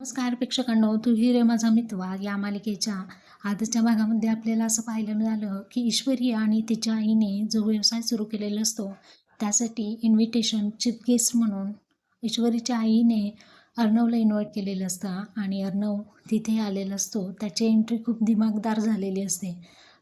नमस्कार प्रेक्षकांनो तुही रे माझा मितवा या मालिकेच्या आजच्या भागामध्ये आपल्याला असं पाहायला मिळालं की ईश्वरी आणि तिच्या आईने जो व्यवसाय सुरू केलेला असतो त्यासाठी इन्व्हिटेशन चीफ गेस्ट म्हणून ईश्वरीच्या आईने अर्णवला इन्व्हाइट केलेलं असतं आणि अर्णव तिथे आलेला असतो. त्याची एंट्री खूप दिमागदार झालेली असते.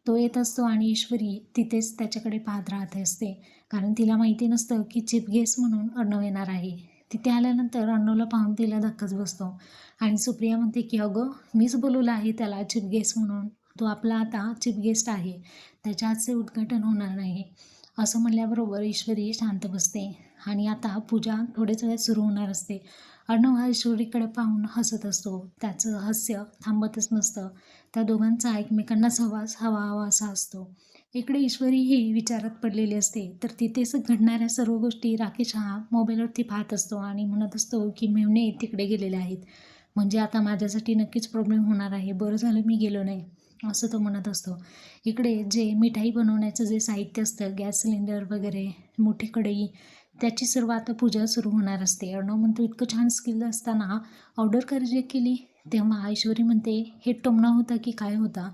तो येत असतो आणि ईश्वरी तिथेच त्याच्याकडे पाहत राहत असते. कारण तिला माहिती नसतं की चीफ गेस्ट म्हणून अर्णव येणार आहे. तिथे आल्यानंतर अण्णूला पाहून तिला धक्काच बसतो. आणि सुप्रिया म्हणते की अगं मीच बोलवलं आहे त्याला चीफ गेस्ट म्हणून. तो आपला आता चीफ गेस्ट आहे. त्याच्या आजचे उद्घाटन होणार नाही. असं म्हणल्याबरोबर ईश्वरी शांत बसते. आणि आता पूजा थोडेच वेळ सुरू होणार असते. अर्णव हा ईश्वरीकडे पाहून हसत असतो. त्याचं हास्य थांबतच नसतं. त्या दोघांचा एकमेकांना सहवास हवा हवा असा असतो. इकडे ईश्वरी ही विचारात पडलेली असते. तर तिथेच घडणाऱ्या सर्व गोष्टी राकेश हा मोबाईलवरती पाहत असतो आणि म्हणत असतो की मेवणे तिकडे गेलेले आहेत. म्हणजे आता माझ्यासाठी नक्कीच प्रॉब्लेम होणार आहे. बरं झालं मी गेलो नाही असं तो म्हणत असतो. इकडे जे मिठाई बनवण्याचं जे साहित्य असतं गॅस सिलेंडर वगैरे मोठी कढई त्याची सर्व आता पूजा सुरू होणार असते. अर्णव म्हणतो इतकं छान स्किल असताना ऑर्डर का केली. तेव्हा ऐश्वरी म्हणते हे टोमणा होता की काय होता?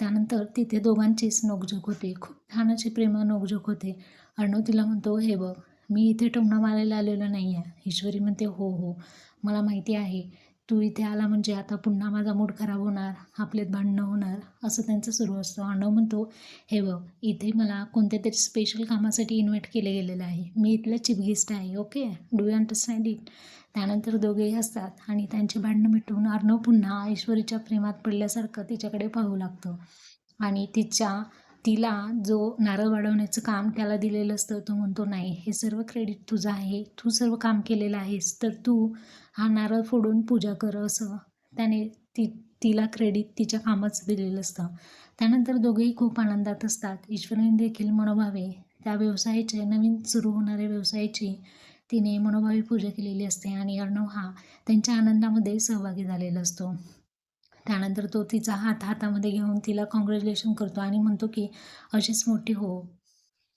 त्यानंतर तिथे दोघांचीच नोकझोक होते. खूप छान अशी प्रेम नोकझोक होते. अर्णव तिला म्हणतो हे बघ मी इथे टोमणा मारायला आलेलो नाही आहे ईश्वरी म्हणते हो हो मला माहिती आहे. तू इथे आला म्हणजे आता पुन्हा माझा मूड खराब होणार आपल्यात भांडणं होणार असं त्यांचं सुरू असतं. अर्णव म्हणतो हे बघ इथे मला कोणत्या तरी स्पेशल कामासाठी इन्व्हाइट केले गेलेलं आहे. मी इथलं चीफ गेस्ट आहे okay do you understand it त्यानंतर दोघेही असतात आणि त्यांची भांडणं मिटवून अर्णव पुन्हा ऐश्वरीच्या प्रेमात पडल्यासारखं तिच्याकडे पाहू लागतो. आणि तिच्या तिला जो नारळ वाढवण्याचं काम त्याला दिलेलं असतं तो म्हणतो नाही हे सर्व क्रेडिट तुझं आहे. तू सर्व काम केलेलं आहेस तर तू हा नारळ फोडून पूजा कर असं त्याने ती तिला क्रेडिट तिच्या कामाचं दिलेलं असतं. त्यानंतर दोघेही खूप आनंदात असतात. ईश्वरीने देखील मनोभावे त्या व्यवसायाचे नवीन सुरू होणाऱ्या व्यवसायाची तिने मनोभावी पूजा केलेली असते आणि अर्णव हा त्यांच्या आनंदामध्ये सहभागी झालेला असतो. त्यानंतर तो तिचा हात हातामध्ये घेऊन तिला कॉंग्रॅच्युलेशन करतो आणि म्हणतो की अशीच मोठी हो.